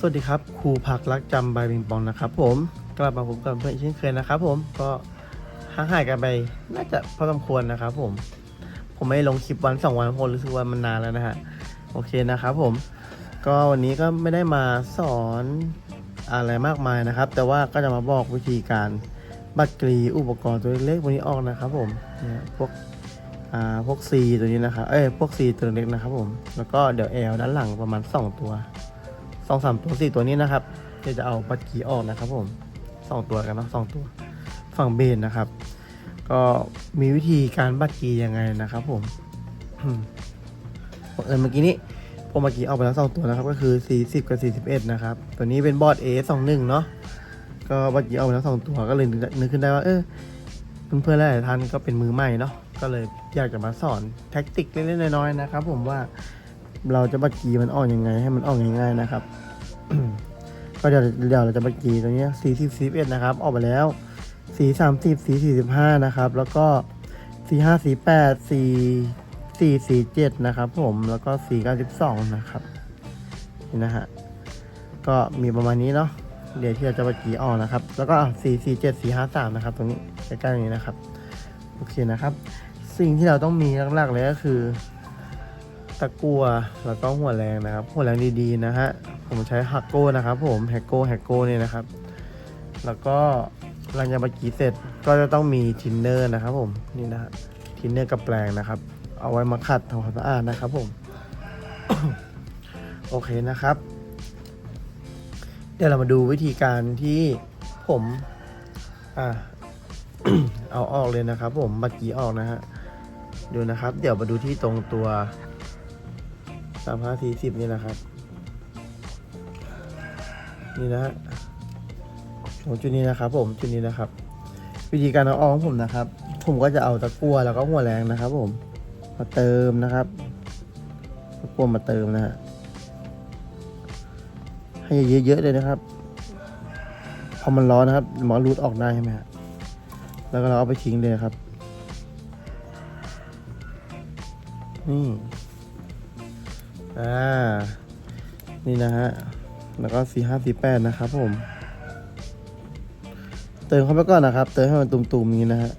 สวัสดีครับครูพักรักจำใบบิงปองนะครับ ผมกลับมาพบกับเพื่อนเช่นเคยนะครับ ผมก็ห่างหายกันไปน่าจะพอสมควรนะครับ ผม ผมไม่ลงคลิปวันสองวันผมรู้สึกว่ามันนานแล้วนะฮะโอเคนะครับ ผม ก็วันนี้ก็ไม่ได้มาสอนอะไรมากมายนะครับ แต่ว่าก็จะมาบอกวิธีการบัดกรีอุปกรณ์ตัวเล็กๆวันนี้ออกนะครับ ผมเนี่ยพวกอ่าพวก C ตัวนี้นะครับเอ้ยพวก C ตัวเล็กนะครับ ผมแล้วก็เดี๋ยว L ด้านหลังประมาณ 2 ตัว สองสามตัวสี่ตัวนี้นะครับเดี๋ยวจะเอาบัตรกีออกนะครับผมสองตัวกันเนาะสองตัวฝั่งเบนนะครับ ก็มีวิธีการบัตรกียังไงนะครับ ผมเออเมื่อกี้นี้ผมเมื่อกี้เอาไปแล้วสองตัวนะครับ ก็คือ 40 กับ 41 นะครับ ตัวนี้เป็นบอร์ด A21 เนาะก็บัตรกีเอาไปแล้วสองตัวก็เลยนึกขึ้นได้ว่า เออเพื่อนๆหลายท่านก็เป็นมือใหม่เนาะก็เลยอยากจะมาสอนแท็กติกเล็กๆน้อยๆนะครับ ผมว่า เราจะบัตรกีมันออกยังไง ให้มันออกง่ายๆนะครับ ก็เดี๋ยวเดี๋ยวเราจะบัตรกีตัวนี้สี่สิบสี่เอ็ดนะครับ ออกไปแล้วสี่สามสิบสี่สี่สิบห้านะครับ แล้วก็สี่ห้าสี่แปดสี่สี่สี่เจ็ดนะครับผมแล้วก็สี่เก้าสิบสองนะครับนี่นะฮะก็มีประมาณนี้เนาะเดี๋ยวที่เราจะบัตรกีออกนะครับ แล้วก็สี่สี่เจ็ดสี่ห้าสามนะครับ ตรงนี้ใกล้ๆนี้นะครับโอเคนะครับ สิ่งที่เราต้องมีหลักๆเลยก็คือ ตะกัวแล้วก็หัวแรงนะครับ หัวแรงดีๆนะฮะผมใช้ฮักโก้นะครับ ผมแฮกโก้แฮกโก้เนี่ยนะครับ แล้วก็หลังจากบักีเสร็จก็จะต้องมีทินเนอร์นะครับ ผมนี่นะฮะทินเนอร์กับแปลงนะครับ เอาไว้มาขัดทำความสะอาดนะครับ ผม โอเคนะครับ เดี๋ยวเรามาดูวิธีการที่ผมอ่าเอาออกเลยนะครับ ผมบักกี้ออกนะฮะดูนะครับ เดี๋ยวมาดูที่ตรงตัว สามห้าสี่สิบนี่นะครับ นี่นะฮะของจุดนี้นะครับ ผมจุดนี้นะครับ วิธีการเอาออกของผมนะครับ ผมก็จะเอาตะกั่วแล้วก็หัวแรงนะครับ ผมมาเติมนะครับตะกั่วมาเติมนะฮะให้เยอะๆเลยนะครับพอมันร้อนนะครับหมอรูดออกได้ใช่ไหมฮะแล้วก็เราเอาไปทิ้งเลยครับ นี่ อ่า นี่นะฮะ แล้วก็สี่ห้าสี่แปดนะครับผม เติมเข้าไปก่อนนะครับ เติมให้มันตุ่มๆอย่างนี้นะฮะ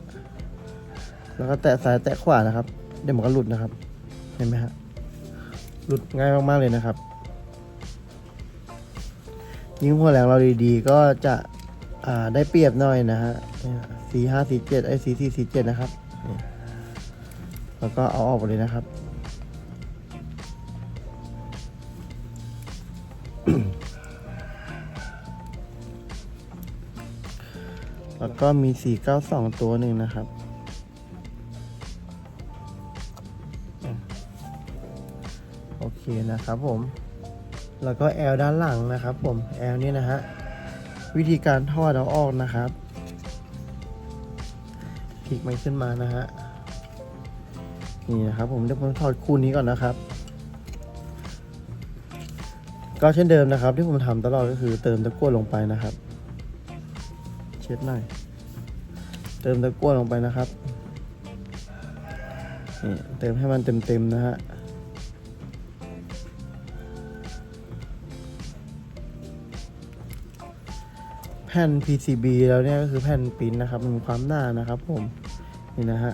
แล้วก็แตะซ้ายแตะขวานะครับ เดี๋ยวมันก็หลุดนะครับ เห็นไหมฮะ หลุดง่ายมากๆเลยนะครับ ยิ่งหัวแรงเราดีๆ ก็จะอ่าได้เปรียบหน่อยนะฮะสี่ห้าสี่เจ็ดไอ้สี่สี่สี่เจ็ดนะครับนี่แล้วก็เอาออกไปเลยนะครับ แล้วก็มี 492 ตัวหนึ่งนะครับ โอเคนะครับผม แล้วก็ L ด้านหลังนะครับผม L นี่นะฮะ วิธีการทอดเอาออกนะครับพลิกมันขึ้นมานะฮะ นี่นะครับผมเดี๋ยวผมถอดคู่นี้ก่อนนะครับ ก็เช่นเดิมนะครับ ที่ผมทำตลอดก็คือเติมตะกั่วลงไปนะครับ เช็ดหน่อย เติมตะกั่วลงไปนะครับนี่เติมให้มันเต็มๆนะฮะแผ่น PCB แล้วเนี่ยก็คือแผ่นปิ้นนะครับมันมีความหนานะครับผมนี่นะฮะ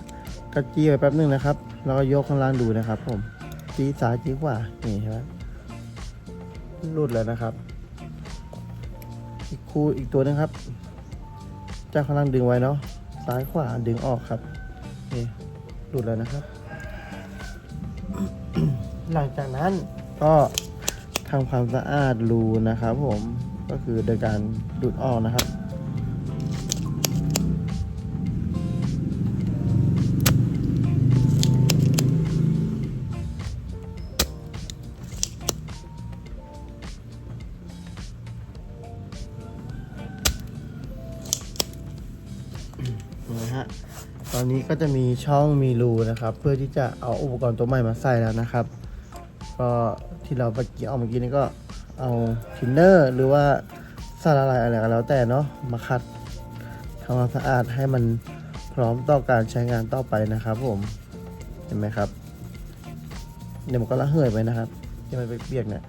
ก็จี้ไปแป๊บหนึงนะครับ แล้วก็ยกข้างล่างดูนะครับผมจี้ซ้ายจี้ขวานี่ใช่ไหม รูดแล้วนะครับ อีกคู่อีกตัวหนึงครับจากข้างล่างดึงไว้เนาะซ้ายขวาดึงออกครับนี่หลุดแล้วนะครับ หลังจากนั้นก็ทำความสะอาดรูนะครับ ผมก็คือโดยการดูดออกนะครับ อนนี้ก็จะมีช่องมีรูนะครับ เพื่อที่จะเอาอุปกรณ์ตัวใหม่มาใส่แล้วนะครับ ก็ที่เราเมื่อกี้เอาเมื่อกี้นี่ก็เอาทินเนอร์หรือว่าสารอะไรอะไรก็แล้วแต่เนาะมาขัดทำความสะอาดให้มันพร้อมต่อการใช้งานต่อไปนะครับผมเห็นไหมครับเดี๋ยวมันก็ระเหยไปนะครับที่มันไปเปียกเนี่ย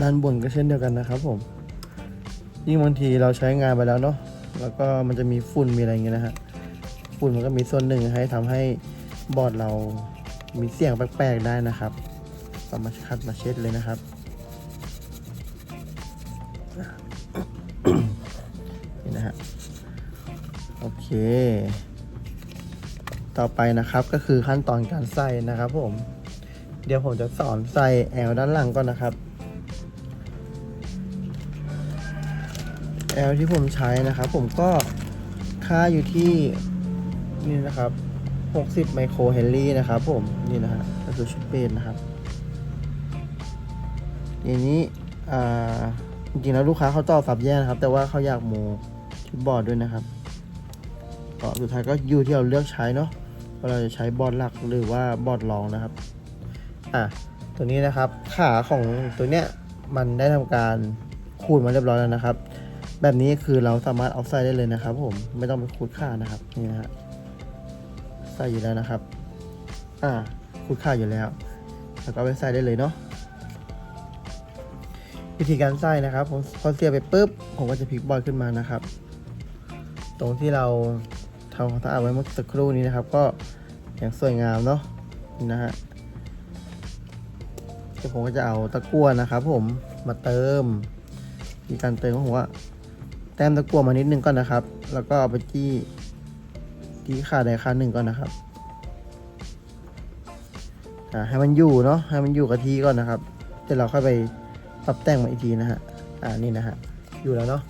ด้านบนก็เช่นเดียวกันนะครับผมยิ่งบางทีเราใช้งานไปแล้วเนาะ แล้วก็มันจะมีฝุ่นมีอะไรเงี้ยนะฮะฝุ่นมันก็มีส่วนหนึ่งให้ทำให้บอร์ดเรามีเสียงแปลกๆได้นะครับก็มาคัดมาเช็ดเลยนะครับนี่นะฮะโอเค ต่อไปนะครับก็คือขั้นตอนการใส่นะครับผม เดี๋ยวผมจะสอนใส่แอลด้านหลังก่อนนะครับ แอลที่ผมใช้นะครับ ผมก็ค่าอยู่ที่นี่นะครับ 60 ไมโครเฮนรี่นะครับ ผมนี่นะฮะก็คือชุดเบสนะครับอย่างนี้จริงๆแล้วลูกค้าเขาต่อสับแยกนะครับ แต่ว่าเขาอยากโมชุดบอร์ดด้วยนะครับก็สุดท้ายก็อยู่ที่เราเลือกใช้เนาะว่าเราจะใช้บอร์ดหลักหรือว่าบอร์ดรองนะครับอะตัวนี้นะครับขาของตัวเนี้ยมันได้ทำการขูดมาเรียบร้อยแล้วนะครับ แบบนี้คือเราสามารถเอาใส่ได้เลยนะครับ ผมไม่ต้องไปขูดขานะครับนี่นะฮะใส่อยู่แล้วนะครับ อ่าขูดขาอยู่แล้ว แล้วก็ไปใส่ได้เลยเนาะวิธีการใส่นะครับผมพอเสียบไปปุ๊บผมก็จะพลิกบอลขึ้นมานะครับ ตรงที่เราทำความสะอาดไว้เมื่อสักครู่นี้นะครับ ก็อย่างสวยงามเนาะนี่นะฮะเดี๋ยวผมก็จะเอาตะกั่วนะครับ ผมมาเติมมีการเติมของผมว่า แต้มตะกั่วมานิดนึงก่อนนะครับ แล้วก็เอาไปจี้ที่ขาใดขาหนึ่งก่อนนะครับให้มันอยู่เนาะให้มันอยู่กับที่ก่อนนะครับเดี๋ยวเราค่อยไปปรับแต่งมาอีกทีนะฮะอ่านี่นะฮะอยู่แล้วเนาะ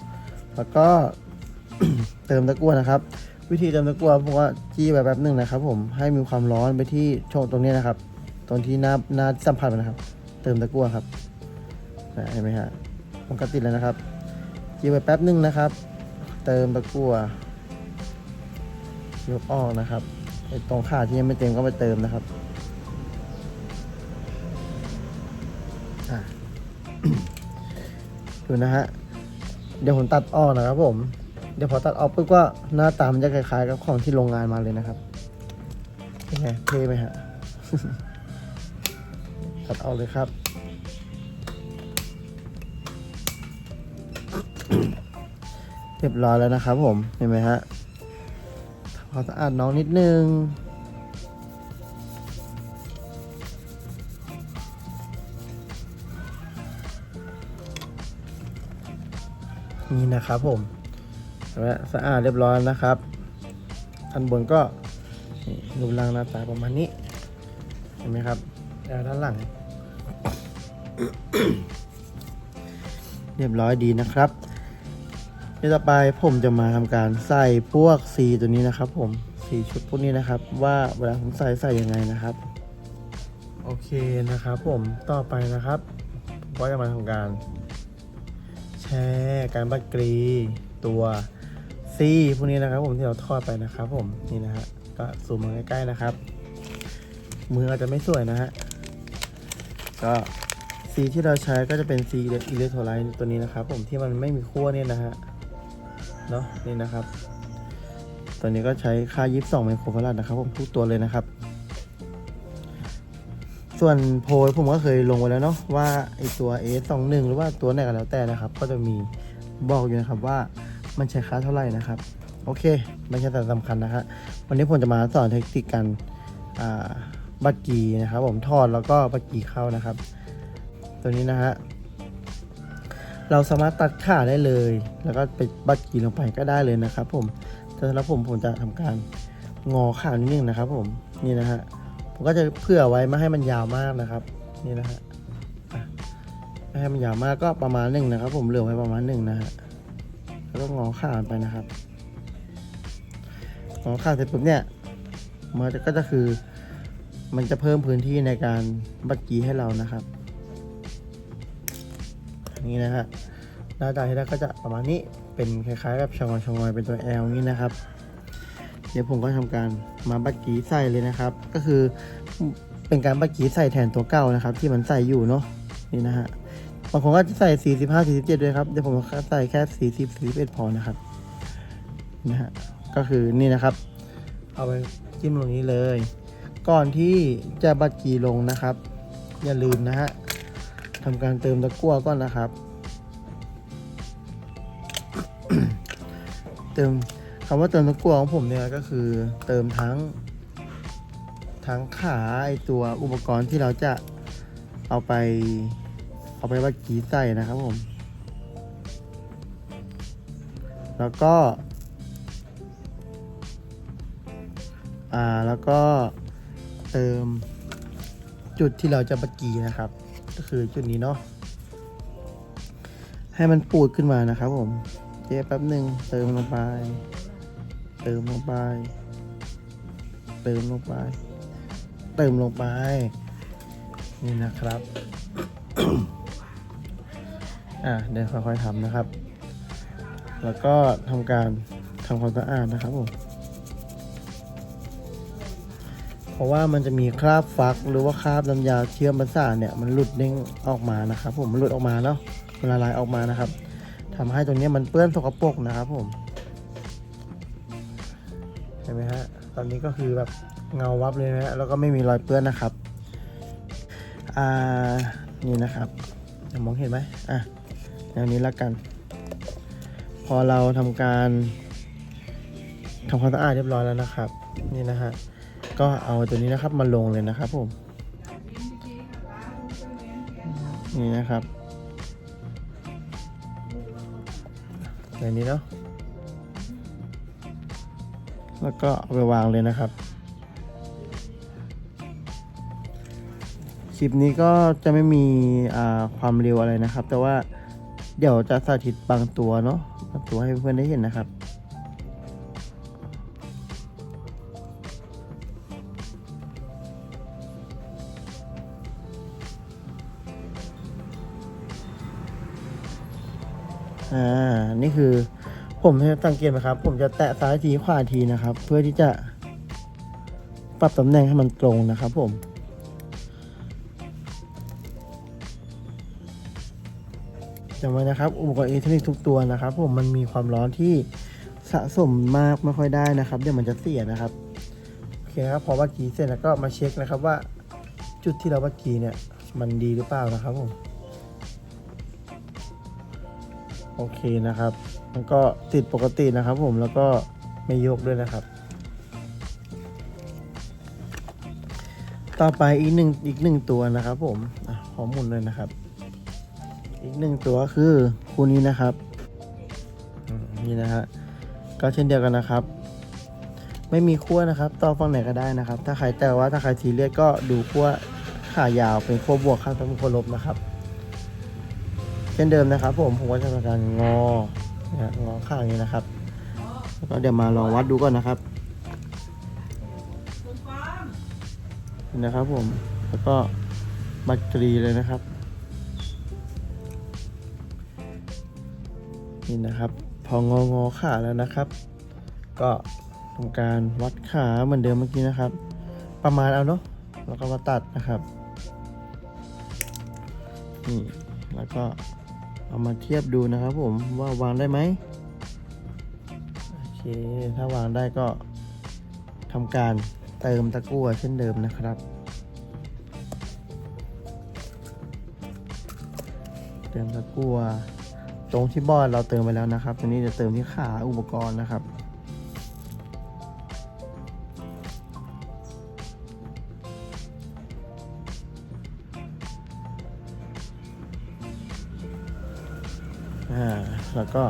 แล้วก็เติมตะกั่วนะครับ วิธีเติมตะกั่วผมว่าจี้ไปแป๊บหนึ่งนะครับ ผมให้มีความร้อนไปที่ช่วงตรงนี้นะครับ ตรงที่หน้าหน้าสัมผัสมันนะครับ เติมตะกั่วครับเห็นไหมฮะมันก็ติดแล้วนะครับ จีไปแป๊บนึงนะครับ เติมตะกั่วยกออกนะครับไอ้ตรงขาที่ยังไม่เต็มก็ไปเติมนะครับดูนะฮะ เดี๋ยวผมตัดออกนะครับผม เดี๋ยวพอตัดออกปุ๊บก็หน้าตามันจะคล้ายๆกับของที่โรงงานมาเลยนะครับเป็นไงเท่ไหมฮะ ตัดออกเลยครับ รียบร้อยแล้วนะครับผม เห็นไหมฮะทำความสะอาดน้องนิดนึง นี่นะครับผมและสะอาดเรียบร้อยนะครับ อันบนก็รูปร่างหน้าตาประมาณนี้ เห็นไหมครับ แล้วด้านหลัง เรียบร้อยดีนะครับ เดี๋ยวต่อไปผมจะมาทำการใส่พวกสีตัวนี้นะครับ ผมสีชุดพวกนี้นะครับ ว่าเวลาผมใส่ใส่ยังไงนะครับ โอเคนะครับ ผมต่อไปนะครับผมก็จะมาทำการ แชร์การบัดกรีตัวซีพวกนี้นะครับ ผมที่เราทอดไปนะครับ ผมนี่นะฮะก็ซูมมาใกล้ๆนะครับ มืออาจจะไม่สวยนะฮะก็สีที่เราใช้ก็จะเป็นสีอิเล็กโทรไลท์ตัวนี้นะครับ ผมที่มันไม่มีขั้วเนี่ยนะฮะ เนาะนี่นะครับ ตัวนี้ก็ใช้ค่า 22 ไมโครฟาราดนะครับผมทุกตัวเลยนะครับ ส่วนโพลผมก็เคยลงไว้แล้วเนาะว่าไอตัว A21 หรือว่าตัวไหนก็แล้วแต่นะครับ ก็จะมีบอกอยู่นะครับว่ามันใช้ค่าเท่าไหร่นะครับ โอเค ไม่ใช่แต่สำคัญนะครับวันนี้ผมจะมาสอนเทคนิคการบัตรกีนะครับ ผมทอดแล้วก็บัตรกีเข้านะครับ ตัวนี้นะฮะ เราสามารถตัดขาได้เลย แล้วก็ไปบัตรกีลงไปก็ได้เลยนะครับ ผมแต่สำหรับผมผมจะทำการงอขานิดนึงนะครับ ผมนี่นะฮะผมก็จะเผื่อไว้ไม่ให้มันยาวมากนะครับ นี่นะฮะไม่ให้มันยาวมากก็ประมาณหนึ่งนะครับ ผมเหลือไว้ประมาณหนึ่งนะฮะแล้วก็งอขาไปนะครับงอขาเสร็จปุ๊บเนี่ยมันก็จะคือมันจะเพิ่มพื้นที่ในการบัดกีให้เรานะครับ นี่นะฮะหน้าตาที่ได้ก็จะประมาณนี้เป็นคล้ายๆกับชงอยชงอยเป็นตัว L นี่นะครับ เดี๋ยวผมก็ทำการมาบัดกีใส่เลยนะครับ ก็คือเป็นการบัดกีใส่แทนตัวเก่านะครับ ที่มันใส่อยู่เนาะนี่นะฮะบางคนก็จะใส่ 45 47ด้วยครับเดี๋ยวผมใส่แค่ 40 41พอนะครับนะฮะก็คือนี่นะครับ เอาไปจิ้มลงนี้เลย ก่อนที่จะบัดกีลงนะครับ อย่าลืมนะฮะ ทำการเติมตะกั่วก่อนนะครับ เติมคำว่าเติมตะกั่วของผมเนี่ยก็คือเติมทั้ง ทั้งขาไอตัวอุปกรณ์ที่เราจะเอาไป เอาไปวัดกีใส่นะครับผม แล้วก็ อ่าแล้วก็เติมจุดที่เราจะบักกีนะครับ ก็คือจุดนี้เนาะให้มันปูดขึ้นมานะครับผมเจ๊แป๊บหนึ่งเติมลงไป เติมลงไป เติมลงไป เติมลงไป นี่นะครับ อะเดี๋ยวค่อยๆทำนะครับ แล้วก็ทำการทำความสะอาดนะครับผม เพราะว่ามันจะมีคราบฟักหรือว่าคราบน้ำยาเชื่อมประสาทเนี่ยมันหลุดเด้งออกมานะครับ ผมมันหลุดออกมาเนาะมันละลายออกมานะครับทำให้ตรงนี้มันเปื้อนสกปรกนะครับผมเห็นไหมฮะตอนนี้ก็คือแบบเงาวับเลยนะฮะแล้วก็ไม่มีรอยเปื้อนนะครับอ่านี่นะครับมองเห็นไหมอะแนวนี้ละกัน พอเราทำการทำความสะอาดเรียบร้อยแล้วนะครับ นี่นะฮะ ก็เอาตัวนี้นะครับมาลงเลยนะครับผม นี่นะครับแบบนี้เนาะแล้วก็เอาไปวางเลยนะครับ คลิปนี้ก็จะไม่มีความเร็วอะไรนะครับ แต่ว่าเดี๋ยวจะสาธิตบางตัวเนาะบางตัวให้เพื่อนได้เห็นนะครับ อ่า นี่คือผมสังเกตไหมครับ ผมจะแตะซ้ายทีขวาทีนะครับ เพื่อที่จะปรับตำแหน่งให้มันตรงนะครับ ผม จำไว้นะครับ อุปกรณ์อิเล็กทรอนิกส์ทุกตัวนะครับ ผมมันมีความร้อนที่สะสมมากไม่ค่อยได้นะครับ เดี๋ยวมันจะเสียนะครับ โอเคครับ พอวัดกีเสร็จแล้วก็มาเช็คนะครับว่าจุดที่เราวัดกีเนี่ย มันดีหรือเปล่านะครับผม โอเคนะครับ มันก็ติดปกตินะครับผมแล้วก็ไม่ยกด้วยนะครับ ต่อไปอีกหนึ่งอีกหนึ่งตัวนะครับผมอขอหมุนเลยนะครับ อีกหนึ่งตัวคือคู่นี้นะครับนี่นะฮะก็เช่นเดียวกันนะครับ ไม่มีขั้วนะครับ ต่อฝั่งไหนก็ได้นะครับ ถ้าใครแต่ว่าถ้าใครซีเรียสก็ดูขั้วขายาวเป็นขั้วบวกข้างเป็นขั้วลบนะครับ เช่นเดิมนะครับ ผมผมก็จะทำการงอนะงอข้างนี้นะครับแล้วก็เดี๋ยวมาลองวัดดูก่อนนะครับนี่นะครับผมแล้วก็บัตรีเลยนะครับ นี่นะครับ พององอขาแล้วนะครับ ก็ทำการวัดขาเหมือนเดิมเมื่อกี้นะครับ ประมาณเอาเนาะแล้วก็มาตัดนะครับนี่แล้วก็ เอามาเทียบดูนะครับผมว่าวางได้ไหมโอเคถ้าวางได้ก็ทำการเติมตะกั่วเช่นเดิมนะครับ เติมตะกั่วตรงที่บอดเราเติมไปแล้วนะครับตัวนี้จะเติมที่ขาอุปกรณ์นะครับ อ่าแล้วก็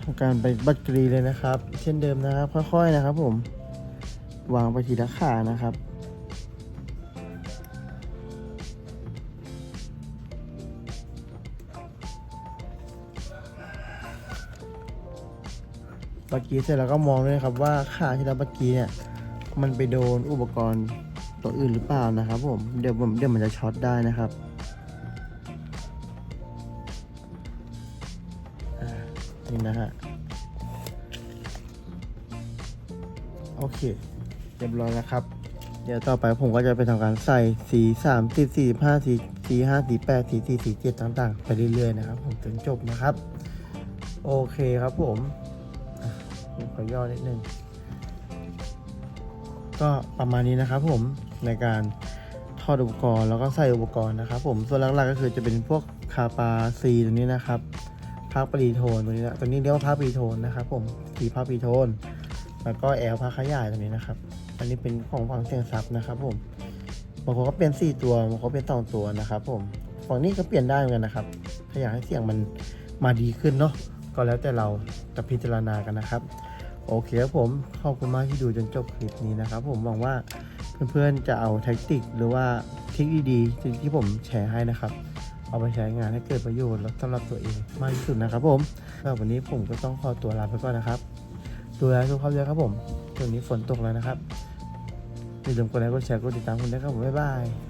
ทำการไปบัดกรีเลยนะครับ เช่นเดิมนะครับ ค่อยๆนะครับ ผม วางไปทีละขานะครับบัดกรีเสร็จแล้วก็มองด้วยครับว่าขาที่เราบัดกรีเนี่ย มันไปโดนอุปกรณ์ตัวอื่นหรือเปล่านะครับ ผมเดี๋ยวผมเดี๋ยวมันจะช็อตได้นะครับ นี่นะฮะ โอเค เรียบร้อยแล้วครับ เดี๋ยวต่อไปผมก็จะไปทำการใส่สีสามสีสี่ห้าสีสีห้าสีแปดสีสี่สีเจ็ดต่างๆ ไปเรื่อยๆนะครับ ผมจนจบนะครับ โอเคครับผมผมขอย่อนิดนึงก็ประมาณนี้นะครับผมในการถอดอุปกรณ์แล้วก็ใส่อุปกรณ์นะครับผมส่วนหลักๆก็คือจะเป็นพวกคาปาซีตัวนี้นะครับ ภาคปรีโทนตัวนี้นะตัวนี้เรียกว่าภาคปรีโทนนะครับ ผมสีภาคปรีโทน แล้วก็แอลภาคขยายตัวนี้นะครับ อันนี้เป็นของฝั่งเสียงซับนะครับ ผมบางคนก็เปลี่ยนสี่ตัวบางคนเปลี่ยนสองตัวนะครับ ผมฝั่งนี้ก็เปลี่ยนได้เหมือนกันนะครับ ถ้าอยากให้เสียงมันมาดีขึ้นเนาะก็แล้วแต่เราจะพิจารณากันนะครับ โอเคครับผมขอบคุณมากที่ดูจนจบคลิปนี้นะครับ ผมหวังว่าเพื่อนๆจะเอาแท็กติกหรือว่าทริคดีๆที่ผมแชร์ให้นะครับ เอาไปใช้งานให้เกิดประโยชน์แล้วสำหรับตัวเองมากที่สุดนะครับผมสำหรับวันนี้ผมก็ต้องขอตัวลาไปก่อนนะครับ ดูแลสุขภาพด้วยครับผมช่วงนี้ฝนตกแล้วนะครับอย่าลืมกดไลค์กดแชร์กดติดตามคุณด้วยครับผมบ๊ายบาย